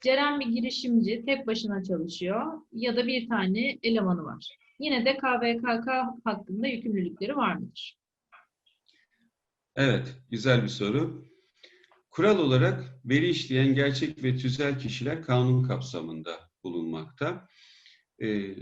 Ceren bir girişimci, tek başına çalışıyor ya da bir tane elemanı var. Yine de KVKK hakkında yükümlülükleri var mıdır? Evet, güzel bir soru. Kural olarak veri işleyen gerçek ve tüzel kişiler kanun kapsamında bulunmakta. Ee, e,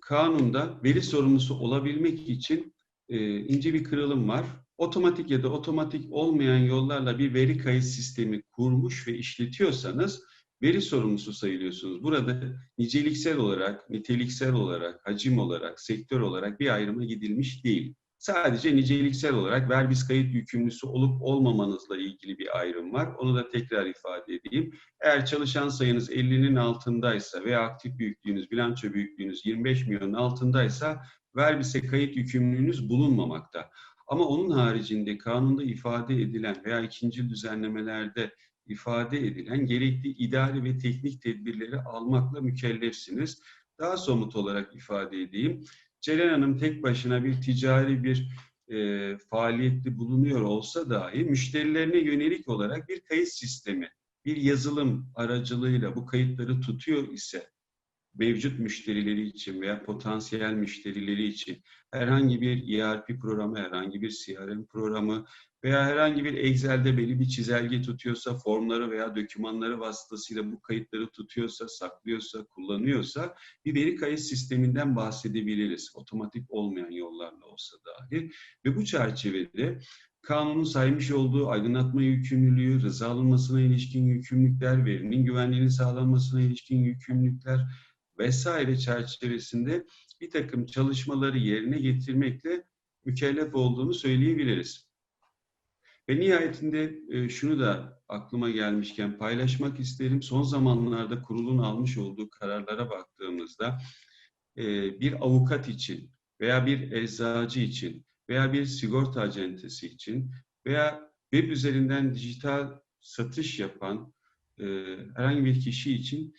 kanunda veri sorumlusu olabilmek için e, ince bir kırılım var. Otomatik ya da otomatik olmayan yollarla bir veri kayıt sistemi kurmuş ve işletiyorsanız veri sorumlusu sayılıyorsunuz. Burada niceliksel olarak, niteliksel olarak, hacim olarak, sektör olarak bir ayrıma gidilmiş değil. Sadece niceliksel olarak verbis kayıt yükümlüsü olup olmamanızla ilgili bir ayrım var. Onu da tekrar ifade edeyim. Eğer çalışan sayınız 50'nin altındaysa veya aktif büyüklüğünüz, bilanço büyüklüğünüz 25 milyonun altındaysa verbise kayıt yükümlülüğünüz bulunmamakta. Ama onun haricinde kanunda ifade edilen veya ikinci düzenlemelerde ifade edilen gerekli idari ve teknik tedbirleri almakla mükellefsiniz. Daha somut olarak ifade edeyim. Ceren Hanım tek başına bir ticari bir e, faaliyette bulunuyor olsa dahi müşterilerine yönelik olarak bir kayıt sistemi, bir yazılım aracılığıyla bu kayıtları tutuyor ise mevcut müşterileri için veya potansiyel müşterileri için herhangi bir ERP programı, herhangi bir CRM programı veya herhangi bir Excel'de belli bir çizelge tutuyorsa, formları veya dokümanları vasıtasıyla bu kayıtları tutuyorsa, saklıyorsa, kullanıyorsa bir veri kayıt sisteminden bahsedebiliriz. Otomatik olmayan yollarla olsa dahi. Ve bu çerçevede kanunun saymış olduğu aydınlatma yükümlülüğü, rıza alınmasına ilişkin yükümlülükler, verinin güvenliğinin sağlanmasına ilişkin yükümlülükler vesaire çerçevesinde bir takım çalışmaları yerine getirmekle mükellef olduğunu söyleyebiliriz. Ve nihayetinde e, şunu da aklıma gelmişken paylaşmak isterim. Son zamanlarda kurulun almış olduğu kararlara baktığımızda e, bir avukat için veya bir eczacı için veya bir sigorta acentesi için veya web üzerinden dijital satış yapan e, herhangi bir kişi için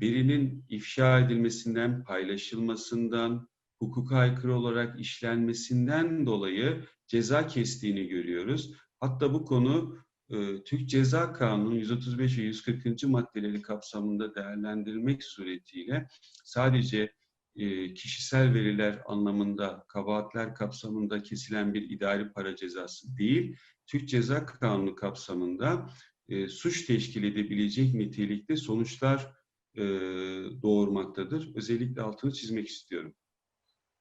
verinin ifşa edilmesinden, paylaşılmasından, hukuka aykırı olarak işlenmesinden dolayı ceza kestiğini görüyoruz. Hatta bu konu e, Türk Ceza Kanunu 135 ve 140. maddeleri kapsamında değerlendirilmek suretiyle sadece e, kişisel veriler anlamında, kabahatler kapsamında kesilen bir idari para cezası değil, Türk Ceza Kanunu kapsamında e, suç teşkil edebilecek nitelikte sonuçlar doğurmaktadır. Özellikle altını çizmek istiyorum.